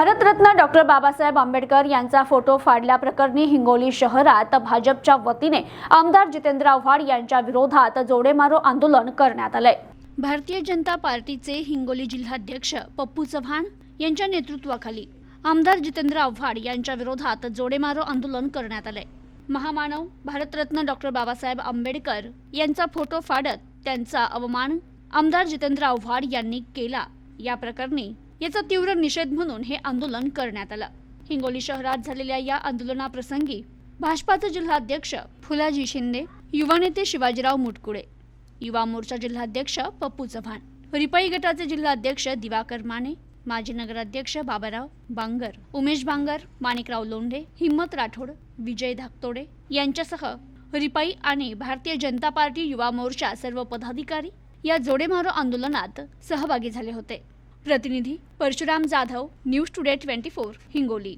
Bharat Ratna doctor Babasaheb Ambedkar यांचा photo फाडल्याप्रकरणी Hingoli शहरात भाजपच्या वतीने आमदार जितेंद्र आव्हाड यांच्या विरोधात जोडेमारो आंदोलन करण्यात आलंय. भारतीय जनता पार्टीचे हिंगोली जिल्हाध्यक्ष पप्पू चव्हाण यांच्या नेतृत्वाखाली आमदार जितेंद्र आव्हाड यांच्या विरोधात जोडेमारो आंदोलन करण्यात आलंय. महामानव भारतरत्न डॉक्टर बाबासाहेब आंबेडकर यांचा फोटो फाडत त्यांचा अवमान आमदार जितेंद्र आव्हाड यांनी केला. या प्रकरणी याचा तीव्र निषेध म्हणून हे आंदोलन करण्यात आलं. हिंगोली शहरात झालेल्या या आंदोलनाप्रसंगी भाजपाचे जिल्हाध्यक्ष फुलाजी शिंदे युवा नेते शिवाजीराव मुटकुळे युवा मोर्चा जिल्हाध्यक्ष पप्पू चव्हाण रिपाई गटाचे जिल्हाध्यक्ष दिवाकर माने माजी नगराध्यक्ष बाबाराव बांगर उमेश बांगर माणिकराव लोंढे हिम्मत राठोड विजय धाकतोडे यांच्यासह रिपाई आणि भारतीय जनता पार्टी युवा मोर्चा सर्व पदाधिकारी या जोडेमारो आंदोलनात सहभागी झाले होते. प्रतिनिधी Parshuram Jadhav news today twenty four Hingoli.